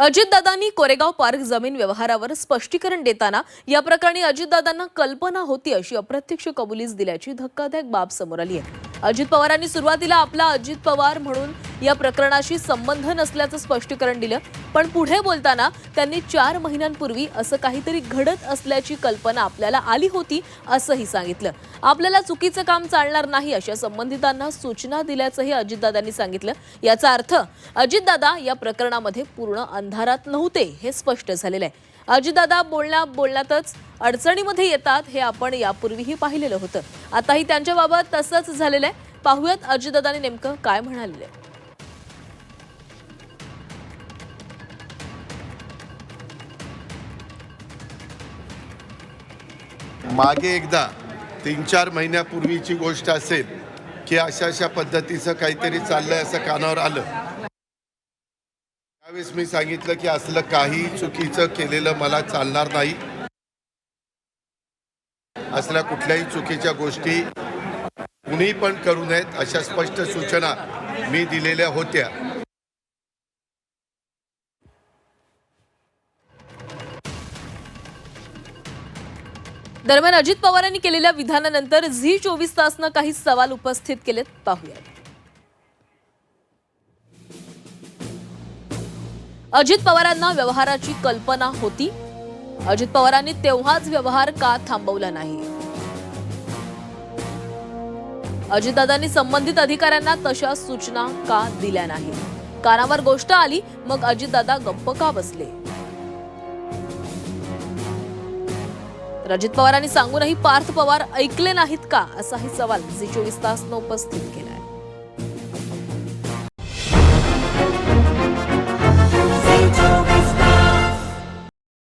अजितदादांनी Koregaon park जमीन व्यवहारावर स्पष्टीकरण देताना या प्रकरणी अजितदादांना कल्पना होती अशी अप्रत्यक्ष कबुलीच दिल्याची धक्कादायक बाब समोर आली आहे. अजित पवारांनी सुरुवातीला आपला अजित पवार म्हणून या प्रकरणाशी संबंध नसल्याचं स्पष्टीकरण दिलं. पण पुढे बोलताना त्यांनी चार महिन्यांपूर्वी असं काहीतरी घडत असल्याची कल्पना आपल्याला आली होती असंही सांगितलं. आपल्याला चुकीचं काम चालणार नाही अशा संबंधितांना सूचना दिल्याचंही अजितदादांनी सांगितलं. याचा अर्थ अजितदादा या प्रकरणामध्ये पूर्ण अंधारात नव्हते हे स्पष्ट झालेलं आहे. अजितदादा बोलण्या बोलण्यातच अडचणीमध्ये येतात हे आपण यापूर्वीही पाहिलेलं होतं. आताही त्यांच्याबाबत तसंच झालेलं आहे. पाहूयात अजितदादाने नेमकं काय म्हणालेलं आहे. मागे एकदा तीन चार महिन्यापूर्वीची गोष्ट असेल की अशा अशा पद्धतीचं काहीतरी चाललंय असं कानावर आलं. त्यावेळेस मी सांगितलं की असलं काही चुकीचं केलेलं मला चालणार नाही. असल्या कुठल्याही चुकीच्या गोष्टी कुणी पण करू नयेत अशा स्पष्ट सूचना मी दिलेल्या होत्या. दरम्यान अजित पवारांनी केलेल्या विधानानंतर झी चोवीस तासनं काही सवाल उपस्थित केलेत. पाहूया अजित पवारांना व्यवहाराची कल्पना होती. अजित पवारांनी तेव्हाच व्यवहार का थांबवला नाही? अजितदादांनी संबंधित अधिकाऱ्यांना तशा सूचना का दिल्या नाही? कानावर गोष्ट आली मग अजितदादा गप्प का बसले? तर अजित पवारांनी सांगूनही पार्थ पवार ऐकले नाहीत का? असाही सवाल झी चोवीस तासनं उपस्थित केला